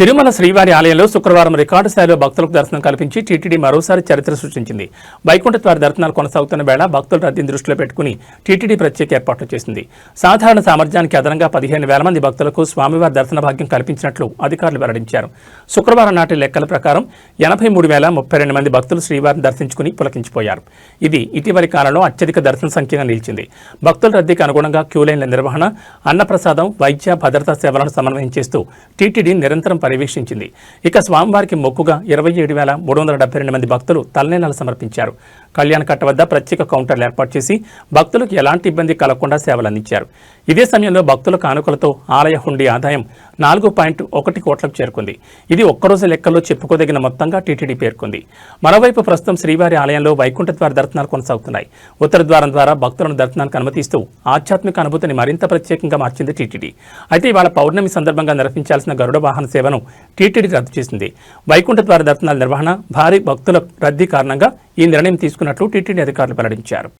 తిరుమల శ్రీవారి ఆలయంలో శుక్రవారం రికార్డు స్థాయిలో భక్తులకు దర్శనం కల్పించి టీటీడీ మరోసారి చరిత్ర సృష్టించింది. వైకుంఠద్వారి దర్శనాలు కొనసాగుతున్న వేళ భక్తుల రద్దీని దృష్టిలో పెట్టుకుని టీటీడీ ప్రత్యేక ఏర్పాట్లు చేసింది. సాధారణ సామర్థ్యానికి అదనంగా పదిహేను వేల మంది భక్తులకు స్వామివారి దర్శన భాగ్యం కల్పించినట్లు అధికారులు వెల్లడించారు. శుక్రవారం నాటి లెక్కల ప్రకారం ఎనభై మూడు వేల ముప్పై రెండు మంది భక్తులు శ్రీవారిని దర్శించుకుని పులకించిపోయారు. ఇది ఇటీవలి కాలంలో అత్యధిక దర్శన సంఖ్యగా నిలిచింది. భక్తుల రద్దీకి అనుగుణంగా క్యూలైన్ల నిర్వహణ అన్నప్రసాదం వైద్య భద్రతా సేవలను సమన్వయం చేస్తూ టీటీడీ నిరంతరం పర్యవేక్షించింది. ఇక స్వామివారికి మొక్కుగా ఇరవై ఏడు వేల మూడు వందల డెబ్బై రెండు మంది భక్తులు తలనేనాలు సమర్పించారు. కళ్యాణ కట్ట వద్ద ప్రత్యేక కౌంటర్లు ఏర్పాటు చేసి భక్తులకు ఎలాంటి ఇబ్బంది కలగకుండా సేవలు అందించారు ఇదే సమయంలో భక్తుల కానుకలతో ఆలయ హుండీ ఆదాయం నాలుగు పాయింట్ ఒకటి కోట్లకు చేరుకుంది. ఇది ఒక్కరోజు లెక్కల్లో చెప్పుకోదగిన మొత్తంగా టీటీడీ పేర్కొంది. మరోవైపు ప్రస్తుతం శ్రీవారి ఆలయంలో వైకుంఠ ద్వార దర్శనాలు కొనసాగుతున్నాయి. ఉత్తర ద్వారం ద్వారా భక్తులను దర్శనానికి అనుమతిస్తూ ఆధ్యాత్మిక అనుభూతిని మరింత ప్రత్యేకంగా మార్చింది టీటీడీ. అయితే ఇవాళ పౌర్ణమి సందర్భంగా నిర్వహించాల్సిన గరుడ వాహన సేవను టీటీడీ రద్దు చేసింది. వైకుంఠ ద్వార దర్శనాల నిర్వహణ భారీ భక్తుల రద్దీ కారణంగా ఈ నిర్ణయం తీసుకున్నట్లు టీటీడీ అధికారులు వెల్లడించారు.